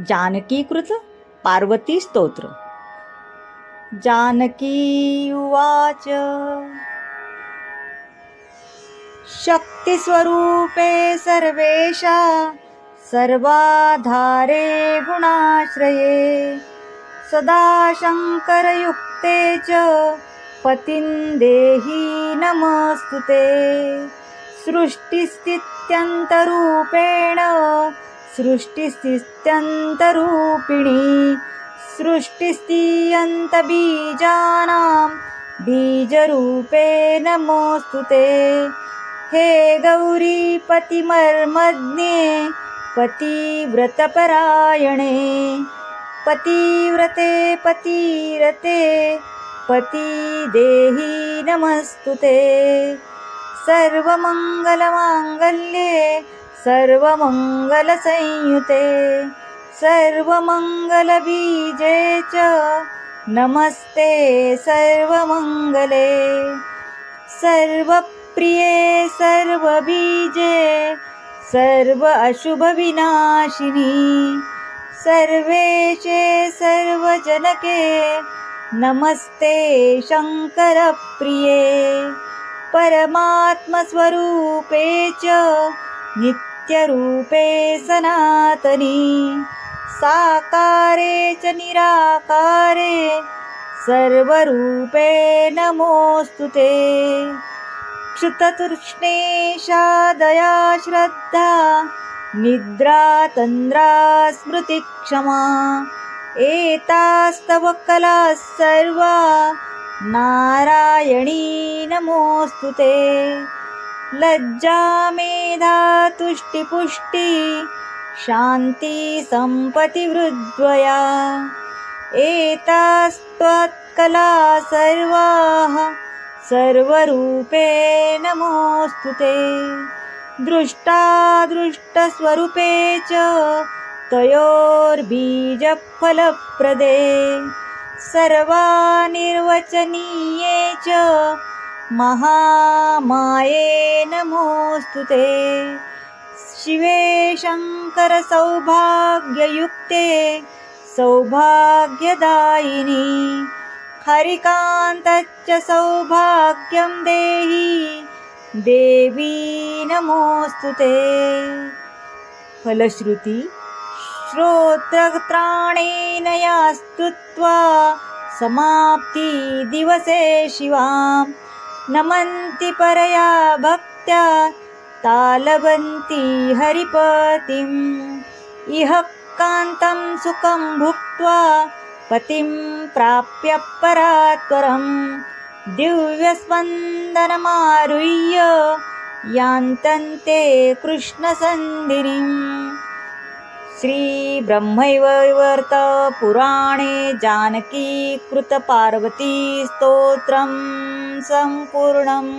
जानकीकृत पार्वती स्तोत्र। जानकी उवाच। शक्तिस्वरूपे सर्वेशा सर्वाधारे गुणाश्रये सदा शङ्करयुक्ते च पतिं देहि नमोऽस्तु ते। सृष्टिस्थित्यन्तरूपेण सृष्टिस्थित्यन्तरूपिणी। सृष्टिस्थित्यन्तबीजानां बीजरूपे नमोऽस्तु ते। हे गौरीपतिमर्मज्ञे पतिव्रतपरायणे। पतिव्रते पतिरते पति देहि नमस्तु ते। सर्वमङ्गलमाङ्गल्ये सर्वमङ्गलसंयुते सर्वमङ्गलबीजे च नमस्ते सर्वमङ्गले। सर्वप्रिये सर्वबीजे सर्व अशुभविनाशिनी सर्वेशे सर्वजनके नमस्ते शङ्करप्रिये। परमात्मस्वरूपे च नित्यरूपे सनातनी। साकारे च निराकारे सर्वरूपे नमोऽस्तु ते। क्षुततृष्णेशादया श्रद्धा निद्रा तन्द्रा स्मृतिक्षमा एतास्तव कलाः सर्वा नारायणी नमोऽस्तु ते। लज्जा मेधा तुष्टिपुष्टि शान्ति सम्पतिवृद्वया एतास्त्वत्कला सर्वाः सर्वरूपे नमोऽस्तु ते। दृष्टादृष्टस्वरूपे च तयोर्बीजफलप्रदे। सर्वानिर्वचनीये च महामाये नमोऽस्तु ते। शिवे शङ्करसौभाग्ययुक्ते सौभाग्यदायिनी हरिकान्तच्च सौभाग्यं देहि देवी नमोऽस्तु ते। श्रोत्रत्राणेन या स्तुत्वा समाप्ति दिवसे शिवाम्। नमन्ति परया भक्त्या तालवन्ति हरिपतिम्। इह कान्तं सुखं भुक्त्वा पतिं प्राप्य परात्परं दिव्यस्पन्दनमारुह्य यान्तन्ते कृष्णसन्धिनिम् श्रीब्रह्मैवर्त पुराणे सम्पूर्णम्